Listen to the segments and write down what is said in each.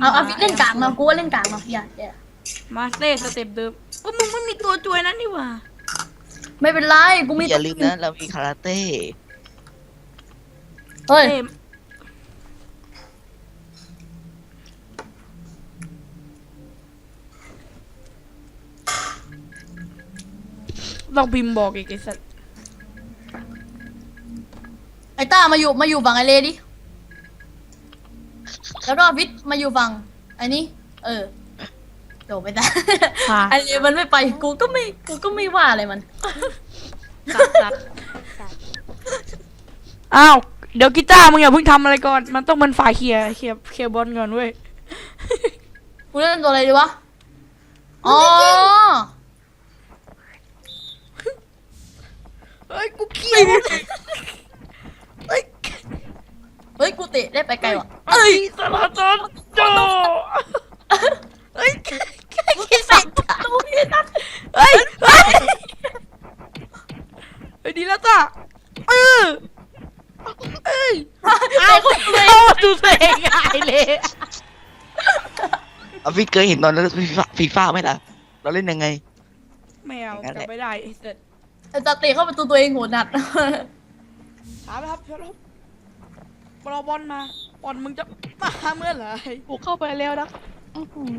เข้าเอามาเอาฟิตเล่นกลางมากูว่าเล่นกลางมาอย่าอย่ามาเต้สเต็ปเดิมเออมึงไม่มีตัวช่วยนั่นนี่หว่าไม่เป็นไรกูมีอย่าลืมนะเรามีคาราเต้เฮ้ยเต้ต้องพิมพ์บอกอีกไอ้สัสไอ้ต้ามาอยู่มาอยู่ฝั่งไอเลดิ แล้วก็ฟิตมาอยู่ฝั่งไอ้นี่เออโดดไปได้ ค่ะไอเลมันไม่ไป กูก็ไม่ กูก็ไม่ว่าอะไรมัน สัสสัสอ้าว เดี๋ยวกีตาร์มึงอย่าเพิ่งทำอะไรก่อน มันต้องเป็นฝ่ายเคลียร์เคลียร์เคลียร์บอลก่อนเว้ย กูเล่นตัวอะไรดีวะ อ๋อ เฮ้ย กูเคลียร์เฮ้ยเฮ้ยกูเตะได้ไปไกลว่ะเฮ้ยสลาตันโจเฮ้ยกีตาร์ตูพี่นัทเฮ้ยเฮ้ยเฮ้ยดีแล้วจ้ะเออเอ้ยเตะคนเลยเข้ามาดูตัวเองไงเลยเอาพี่เคยเห็นตอนนั้นฟีฟ่าฟีฟ่าไหมล่ะ เราเล่นยังไงไม่เอาอย่างนั้นแหกลัละบไม่ได้ไอ้เสร็จไอ้ตาเตะเข้าประตูตัวเองโหดหนัดถามครับเชิญครับ บอลบอลมาบอลมึงจะมาเมื่อไหร่บุกเข้าไปแล้วนะครับอื้อหือ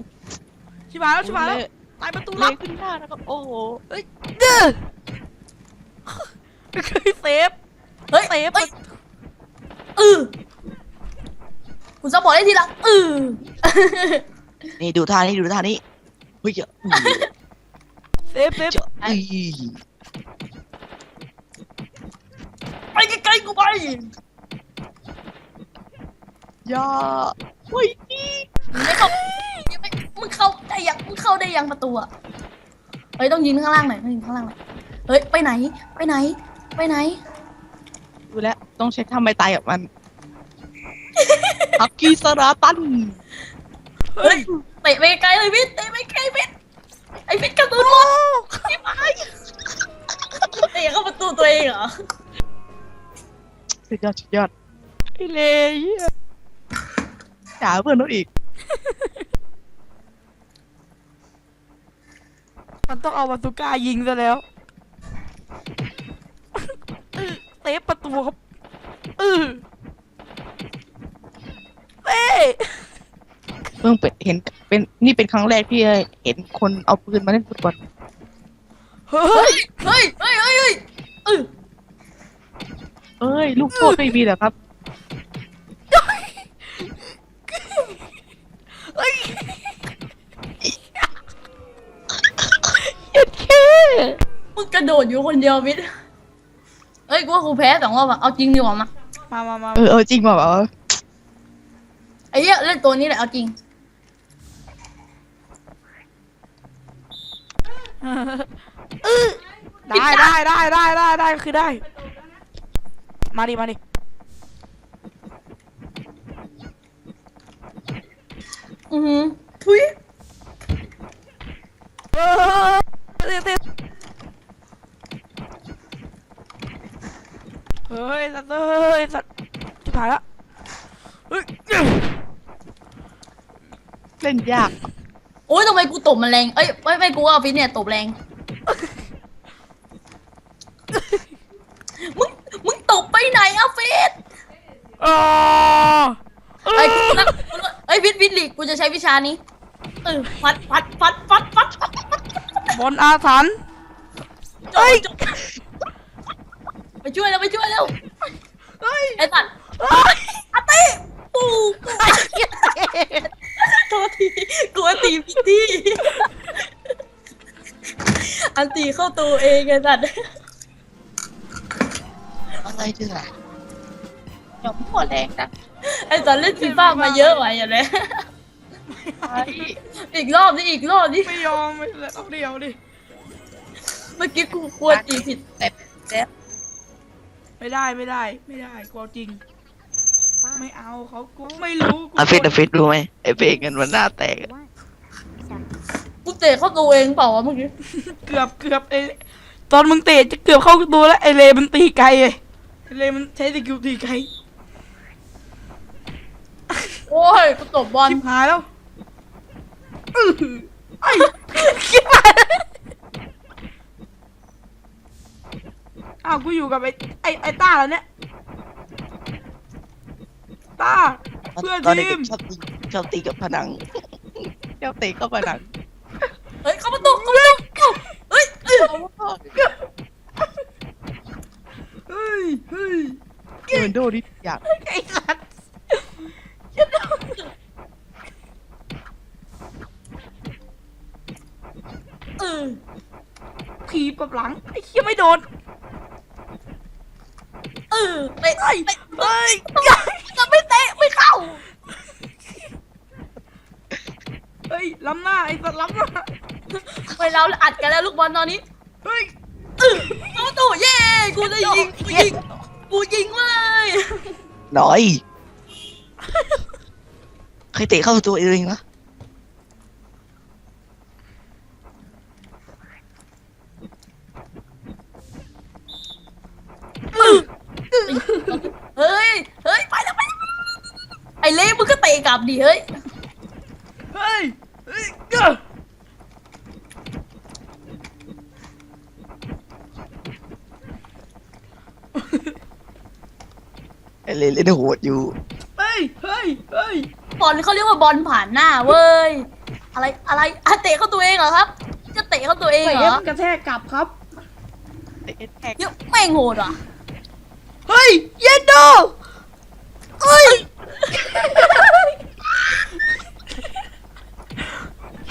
ชิบหายแล้วชิบหายแล้วเลยตายประตูเลลัยบขึ้นหน้านะครับโอ้โหเฮ้ยเด้อไม่เคยเซฟเฮ้ยเซฟเฮ้ยเออกูจะบอกได้ทีหลังเออ นี่ดูท่านี้ดูท่านี้เฮ้ยเจ้าเซฟเซฟเจ้าเอ้ยไปไกลๆกูไป อย่าเฮ้ยนี่มึงไม่เข้ามึงไม่มึงเข้าได้ยังมึงเข้าได้ยังประตูอะเฮ้ยต้องยิงข้างล่างหน่อยต้องยิงข้างล่างหน่อยเฮ้ยไปไหน ไปไหน ไปไหนดูแล้วต้องเช็คทำไมตายกับมันฮักกี้สราตันเฮ้ยเตะไปไกลเลยวิทย์เตะไปไกลวิทย์ไอ้วิทย์กระตุ้นหมดที่ไปเตะเข้าประตูตัวเองเหรอ สุดยอดสุดยอดไอ้เลยเหี้ย ด่าเพื่อนเราอีก มันต้องเอาบาซูก้ายิงซะแล้วเออเซฟประตูครับเออเอ้ยเพิ่งเป็นเห็นเป็นนี่เป็นครั้งแรกที่เห็นคนเอาปืนมาเล่นฟุตบอลเฮ้ย เฮ้ยเฮ้ยเฮ้ยเฮ้ยเออเอ้ยลูกโทษไม่มีเหรอครับ เฮ้ยหยุดแค่ มึงกระโดดอยู่ คนเดียววิทย์เฮ้ยกูว่ากูแพ้สองรอบอะเอาจริงดีกว่ามามามามาเออเออจริงป่ะแบบว่าไอ้เหี้ยเล่นตัวนี้แหละเอาจริงเออได้ได้ได้ได้ได้ได้คือได้ มาดิมาดิอือหือทุย เออเต้เต้ เฮ้ยสัตว์เฮ้ยสัตว์ชิบหายละเฮ้ยเล่นยาก โอ้ยทำไมกูตบมันแรง เอ้ยไม่ไม่กูว่าฟิตเนี่ยตบแรง มึงมึงตบไปไหนอะฟิตอ๋อไอ้กูนะกูนะไอ้ยฟิตฟิตลีกกูจะใช้วิชานี้เออฟัดฟัดฟัดฟัดฟัดฟัดฟัดบอลอาถรรพ์เฮ้ย ไปช่วยแล้วไปช่วยแล้วเฮ้ยไอ้สัตว์เฮ้ยอาตีปูโทษทีกูอันตีพี่ที่อันตีเข้าตัวเองไอ้สัตว์อะไรเจ้าอย่ามั่วแรงนะไอ้สัตว์เล่นฟีฟ่ามาเยอะไว้อย่างเนี้ยไอ้อีกรอบนี่อีกรอบนี่ไม่ยอมไม่เอาเดียวดิเมื่อกี้กูกลัวตีผิดแต่แต่ ไม่ได้ไม่ได้ ไม่ได้กลัวจริง ไม่เอาเขากูไม่รู้กูอาฟิตอาฟิตรู้ไหมไอ้เพลงกันมันหน้าแตกอะกูเตะเข้าตัวเองเปล่าวะเมื่อกี้เกือบเกือบไอตอนมึงเตะจะเกือบเข้าตัวแล้วไอเลมันตีไกลไงไอเลมันใช้สกิลตีไกลโอ้ยกูตบบอลชิบหายแล้วอื้อไอ้ชิบหาย อ้าวกูอยู่กับไอ้ไอ้ไอ้ต้าแล้วเนี่ยต้า เพื่อนตอนเด็ทีกมๆชอบตีชอบตีกับผนังเจ้าเตะเข้าไปหนังเฮ้ยเข้าประตูเข้าประตูเฮ้ยเอ้ยเฮ้ยเฮ้ยเออโดดิอยากไอ้สัตว์เออผีกับหลังไอ้เหี้ยไม่โดน เออ เตะเฮ้ยเตะเฮ้ยจะไม่เตะไม่เข้า เฮ้ยล้ำหน้าไอ้สัตว์ล้ำหน้า ไปเราอัดกันแล้วลูกบอลตอนนี้เฮ้ยเออเข้าประตูเย้กูจะยิงกูยิงกูยิงเว้ยน้อย ใครเตะเข้าตัวเองวะ เฮ้ยเฮ้ยไปแล้วไปแล้วไอ้เล่มึง ก็เตะกลับดิเฮ้ย เฮ้ยเฮ้ยเอ้อไอ้เล่นเล่นโหดอยู่ เฮ้ยเฮ้ยเฮ้ยบอลเขาเรียกว่าบอลผ่านหน้าเว้ย อะไรอะไรอะเตะเข้าตัวเองเหรอครับ จะเตะเข้าตัวเองเตะเหรอกระแทกกลับครับเตะแท็กเนี่ยแม่งโหดอะ เฮ้ย เย็นโดเฮ้ย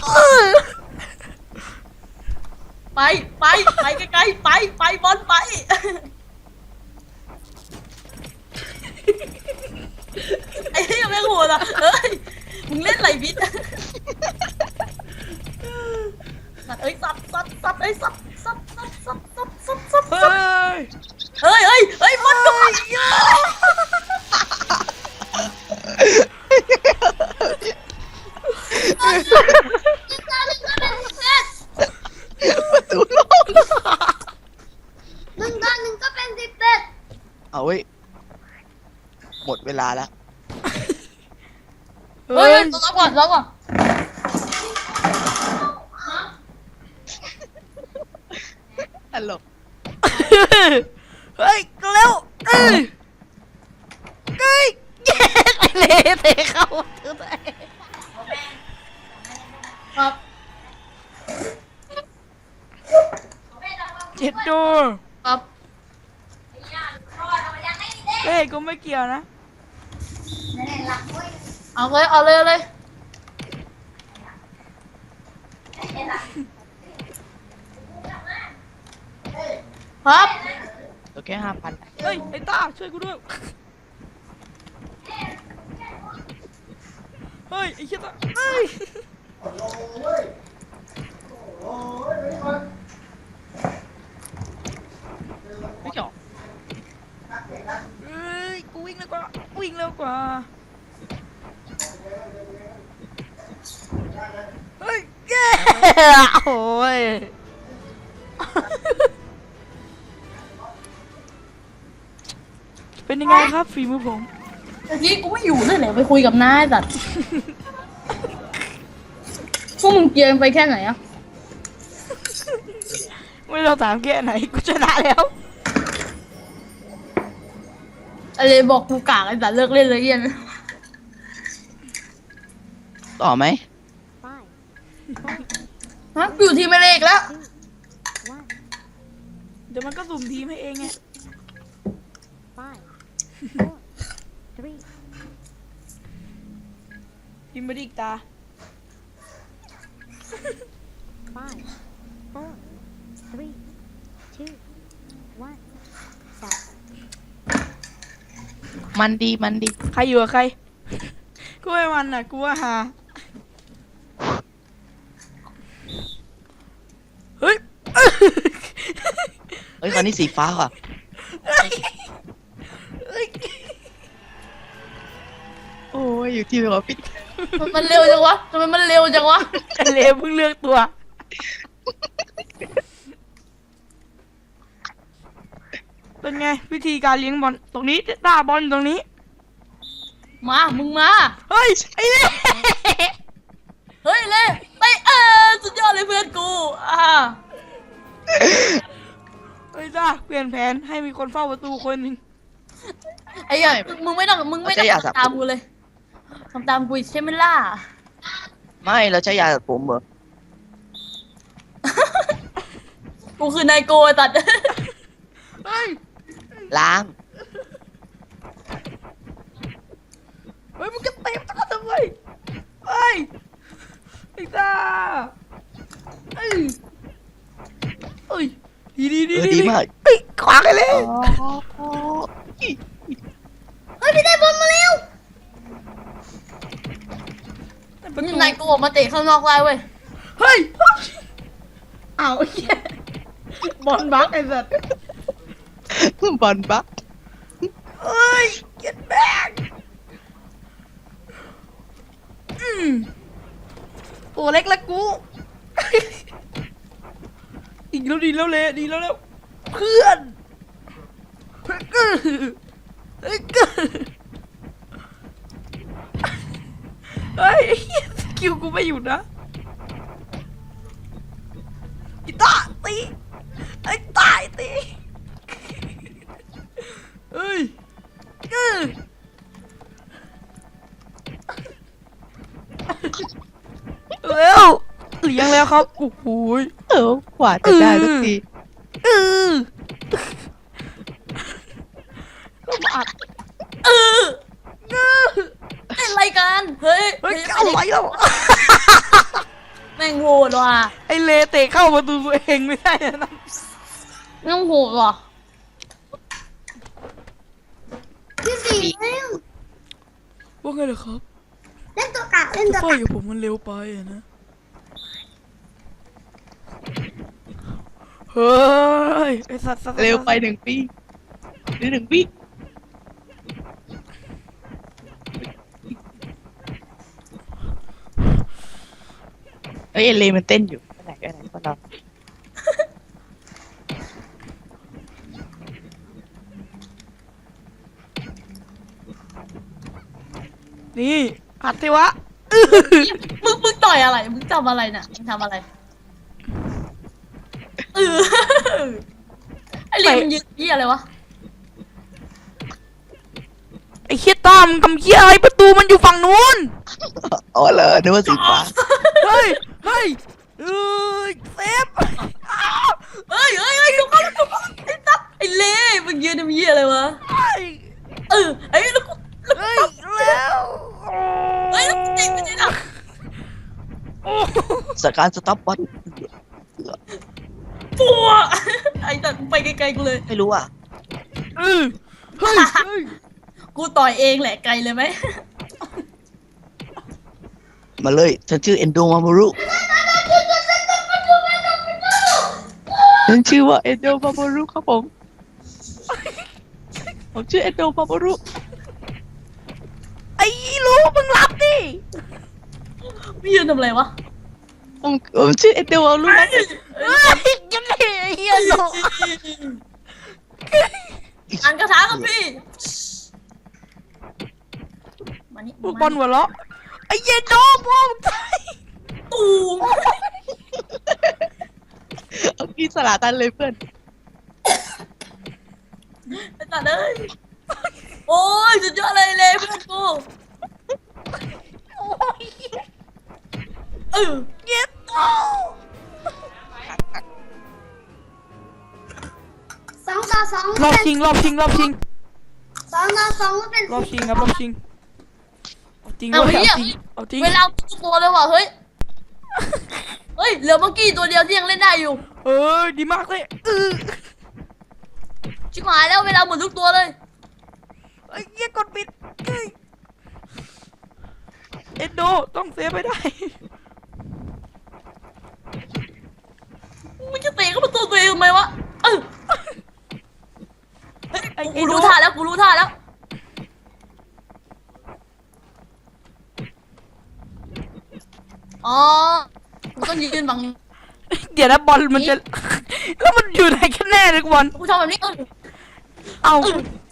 เออ ไปไป ไปไกลๆไปไปบอลไป ไอ้เหี้ยแม่งโหดอะเฮ้ยมึงเล่นอะไรบิดสัตว์เอ้ยสัตว์สัตว์สัตว์เอ้ยสัตว์สัตว์สัตว์สัตว์สัตว์สัตว์สัตว์ เฮ้ย เฮ้ยเฮ้ยเฮ้ยบอลดู ประตูโลก หนึ่งต่อหนึ่งก็เป็นสิบเอ็ด เอาเว้ย หมดเว ลาแล้วเฮ้ยเฮ้ยล็อกก่อนล็อกก่อนตลกเฮ้ยเร็วเอ้ยเฮ้ยเย้ไอ้เละเตะเข้าตัวเองครับเจ็ดโดครับเฮ้ยกูไม่เกี่ยวนะ เอาเลยเอาเลยเอาเลยครับตัวแค่ห้าพันเฮ้ยไอ้ต้าช่วยกูด้วย เฮ้ยไอ้เชี่ยต้าเฮ้ยไม่จบเฮ้ยกูวิ่งเร็วกว่าวิ่งเร็วกว่า เฮ้ยเย้โอ้ยเป็นยังไงครับฝีมือผม เมื่อกี้กูไม่อยู่เลยแหละไปคุยกับน้าไอ้สัตว์พวกมึงเกรียนไปแค่ไหนอะไม่ต้องถามแค่ไหนกูชนะแล้ว อะไรบอกกูกากไอ้สัตว์เลิกเล่นเลยเอี้ย็น ต่อไหมฮะกูอยู่ทีมอะไรอีกแล้ว เดี๋ยวมันก็สุ่มทีมให้เองไงทีมไม่ได้อีกตา five four three two one stop มันดีมันดี ใครอยู่กับใคร กูไม่มันอะ กูว่าหา เฮ้ย เฮ้ยคราวนี้สีฟ้าว่ะเฮ้ยโอ้ยอยู่ที่หัวปิดมันมันเร็วจังวะทำไมมันเร็วจังวะไอ้เลวเพิ่งเลือกตัว เป็นไง วิธีการเลี้ยงบอลตรงนี้ต้าบอลตรงนี้ มา มึงมา เฮ้ย ไอ้เล่เฮ้ยเล่ไปเออสุดยอดเลยเพื่อนกู อ่า เฮ้ยจ้าเปลี่ยนแผนให้มีคนเฝ้าประตูคนหนึ่งไอ้เหี้ยมึงไม่ต้องมึงไม่ต้องทำตามกูเลยทำตามกูใช่ไหมล่ะไม่เราใช้ยาตัดผมเหรอกูคือนายโกไอ้ตัด เฮ้ยล้างเฮ้ยมึงจะเตะตาทำไมเฮ้ยไอ้จ้าเอ้ยเอ้ยดีดีดี เออดีมากเฮ้ยขวางกันเลยเฮ้ยพี่ได้บอลมาเร็วประตูนายโกออกมาเตะข้างนอกได้เว้ยเฮ้ยเอาวไอ้เหี้ยบอลบักไอ้สัตว์บอลบักเอ้ยเก็ตแบกอืมตัวเล็กละกู อีกแล้วดีแล้วเลยดีแล้วแล้ว เพื่อนเฮ้ยกึเฮ้ยกึเฮ้ยไอ้เฮ้ยสกิลกูไม่อยู่นะอีตาตีไอ้ตายตีเฮ้ยกึเร็วเลี้ยงแล้วครับโอ้โหยเออกว่าจะได้สักที เออก็มาอัดเออเออเป็นอะไรกันเฮ้ยเฮ้ยเอาไรแล้วแม่งโหดว่ะไอเลเตะเข้าประตูตัวเองไม่ได้นะแม่งโหดว่ะพี่สี่เร็วว่าไงเหรอครับ เล่นตัวกะเล่นตัวปล่อยกะกับผมมันเร็วไปอะนะ เฮ้ยไอสัตว์สัตว์สัตว์เร็วไปหนึ่งปีหรือหนึ่งปีเอ้ยเอเลมันเต้นอยู่ไปไหนไปไหนพวกเรานี่อัดสิวะ มึงมึงต่อยอะไร มึงทำอะไรน่ะมึงทำอะไร เออไอ้เหลี่ยมมันยืนยี่อะไรวะไอเคียตามงทำเคียอะไรประตูมันอยู่ฝั่งนู้น อ๋อเหรอนึกว่าสีฟ้าเฮ้ย เฮ้ยเอ้ยเซฟอ้าวเฮ้ยเฮ้ยเฮ้ยทุกคนทุกคนไอ้ตั๊กไอ้เล่มึงยืนทำยี่อะไรวะเฮ้ยเออไอ้แล้วกูแล้วเฮ้ยแล้วเฮ้ยแล้วกูติดไปไหนล่ะโอ้ สการสต็อปบอล ปัวไอ้ตั๊กไปไกลๆกูเลย ไม่รู้อะเออเฮ้ยเฮ้ยกูต่อยเองแหละไกลเลยไหมมาเลยฉันชื่อเอนโดมาบูรุฉันชื่อว่าเอโดบาบารุครับผม ผมชื่อเอโดบาบารุไอ้ลูกมึงรับดิพี่ยืนทำอะไรวะผมผมชื่อเอโดบาบารุนะเฮ้ย ยังไงไอ้เฮียหลูกอ่านคาถากับพี่มานี่พวกบอลหัวเราะไอ้เหี้ยโดมพ่อมึงตายตูมเอากีสลาตันเลยเพื่อนไอ้ตัดเลยโอ้ยสุดยอดเลยเลยเพื่อนกูโอ้ยเออเก็ตโต สองต่อสองรอบเป็นชิงรอบชิงรอบชิงสองต่อสองเป็นรอบชิงครับรอบชิงเอาจริงเอาเว้ยเฮียเอาจริงเวลาทุกตัวเลยว่ะเฮ้ย เฮ้ยเหลือเมื่อกี้ตัวเดียวที่ยังเล่นได้อยู่ เออดีมากเลยเออชิบหายแล้วเวลาหมดทุกตัวเลย ไอ้เหี้ยกดปิดเฮ้ยเอ็นโดต้องเซฟไปได้มึงจะเตะเข้าประตูตัวเองทำไมวะเออเฮ้ย ไอ้กูไอ้รู้โดท่าแล้วกูรู้ท่าแล้ว อ๋อกูต้องยืนบังเดี๋ยวนะบอลมันจะ แล้วมันอยู่ไหนกันแน่เลยบอลกูทำแบบนี้เออเอา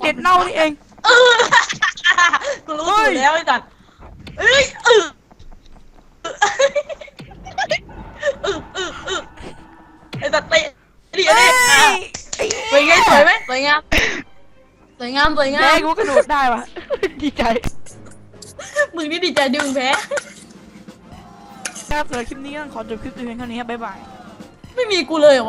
เด็ดเน่านี่เองเออกูรู้สูตรแล้วไอ้สัตว์เอ้ยเออเออเออเออไอ้สัตว์เตะดิเอ้เอ้ยยสวยงามสวยไหมสวยงาม สวยงามสวยงาแม่ม กูกระโดดได้วะ ดีใจมึงนี่ดีใจดิมึงแพ้ ครับสำหรับคลิปนี้ก็ขอจบคลิปแต่เพียงเท่านี้ครับบ๊ายบาย ไม่มีกูเลยเหรอวะ